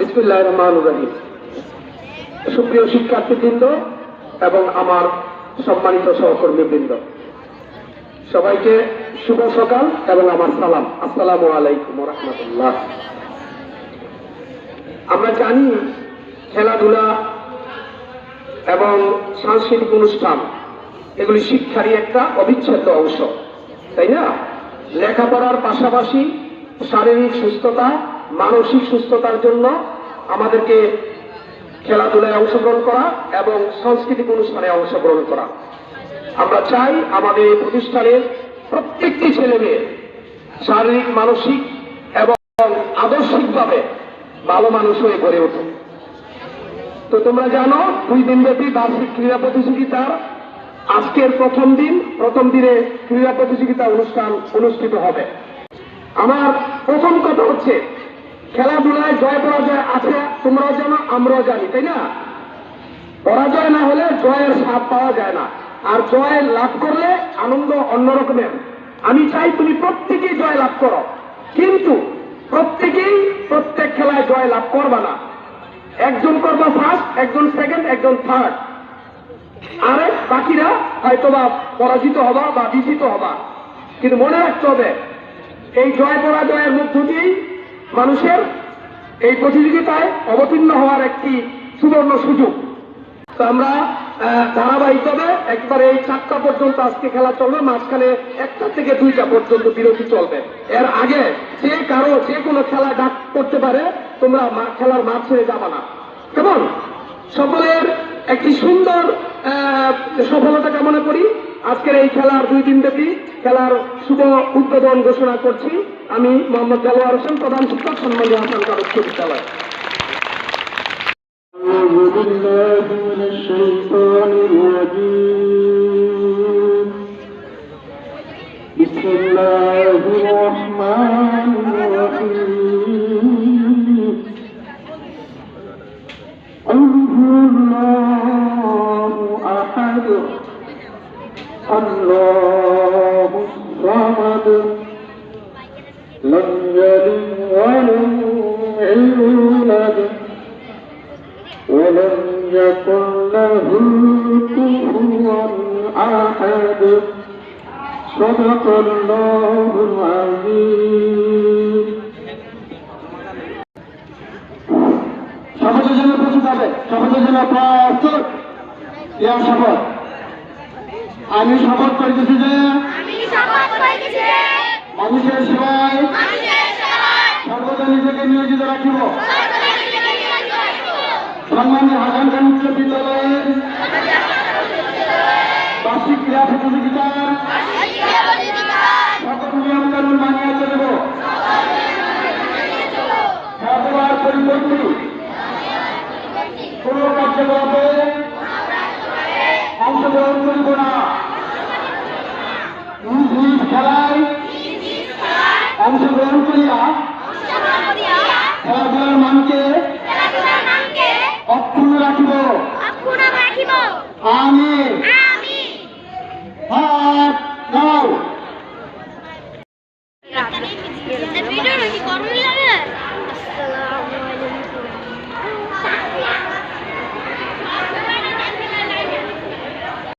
বিসমুল্লাহ রহমান রহিম। সুপ্রিয় শিক্ষার্থীবৃন্দ এবং আমার সম্মানিত সহকর্মীবৃন্দ, সবাইকে শুভ সকাল এবং আমার সালাম। আসসালামু আলাইকুম রহমতুল্লাহ। আমরা জানি খেলাধুলা এবং সাংস্কৃতিক অনুষ্ঠান, এগুলি শিক্ষারই একটা অবিচ্ছেদ্য অংশ, তাই না? লেখাপড়ার পাশাপাশি শারীরিক সুস্থতা মানসিক সুস্থতার জন্য আমাদেরকে খেলাধুলায় অংশগ্রহণ করা এবং সাংস্কৃতিক অনুষ্ঠানে অংশগ্রহণ করা। আমরা চাই আমাদের এই প্রতিষ্ঠানের প্রত্যেকটি ছেলে মেয়ে শারীরিক, মানসিক এবং আদর্শিকভাবে ভালো মানুষ হয়ে গড়ে ওঠে তো তোমরা জানো, দুই দিনব্যাপী বার্ষিক ক্রীড়া প্রতিযোগিতার আজকের প্রথম দিন, প্রথম দিনে ক্রীড়া প্রতিযোগিতা অনুষ্ঠান অনুষ্ঠিত হবে। আমার প্রথম কথা হচ্ছে খেলাধুলায় জয় পরাজয় আছে, তোমরাও জানো, আমরাও জানি, তাই না? পরাজয় না হলে জয়ের স্বাদ পাওয়া যায় না। আর জয় লাভ করলে আনন্দ অন্যরকমের। আমি চাই তুমি প্রত্যেকেই জয় লাভ করো। কিন্তু প্রত্যেকেই প্রত্যেক খেলায় জয় লাভ করবা না। একজন করবা ফার্স্ট একজন সেকেন্ড একজন থার্ড আরে বাকিরা হয়তোবা পরাজিত হবা বা বিজিত হবা। কিন্তু মনে রাখতে হবে, এই জয় পরাজয়ের মধ্য দিয়েই মানুষের এই প্রতিযোগিতায় অবতীর্ণ হওয়ার একটি সুবর্ণ সুযোগ। তো আমরা ধারাবাহিকভাবে একবারে এই চারটা পর্যন্ত আজকে খেলা চলবে, মাঝখানে একটা থেকে দুইটা পর্যন্ত বিরতি চলবে। এর আগে যে কারও যে কোনো খেলা ডাক করতে পারে, তোমরা খেলার মাঠ ছেড়ে যাবা না। কেমন? সকলের একটি সুন্দর সফলতা কামনা করি। আজকের এই খেলার দুই দিন ব্যাপী খেলার শুভ উদ্বোধন ঘোষণা করছি আমি মোহাম্মদ জালোয়ার হোসেন প্রধান শিক্ষক সম্মানীয় হাসান কারক বিদ্যালয় أعوذ بالله من الشيطان الرجيم بسم الله الرحمن الرحيم الصمد لم يلد ولم يولد ولم يكن له كفوا أحد صدق الله العظيم শপথের জন্য প্রস্তুত হবে শপথের জন্য প্রস্তুত ইয়া শপথ আমি শপথ করিতেছি যে মানুষের সেবায় মানুষের সেবায় সর্বদা নিজেকে নিয়োজিত রাখিব সর্বদা নিজেকে নিয়োজিত রাখিব। সম্মানীয় হাসান খান উচ্চ বিদ্যালয়ের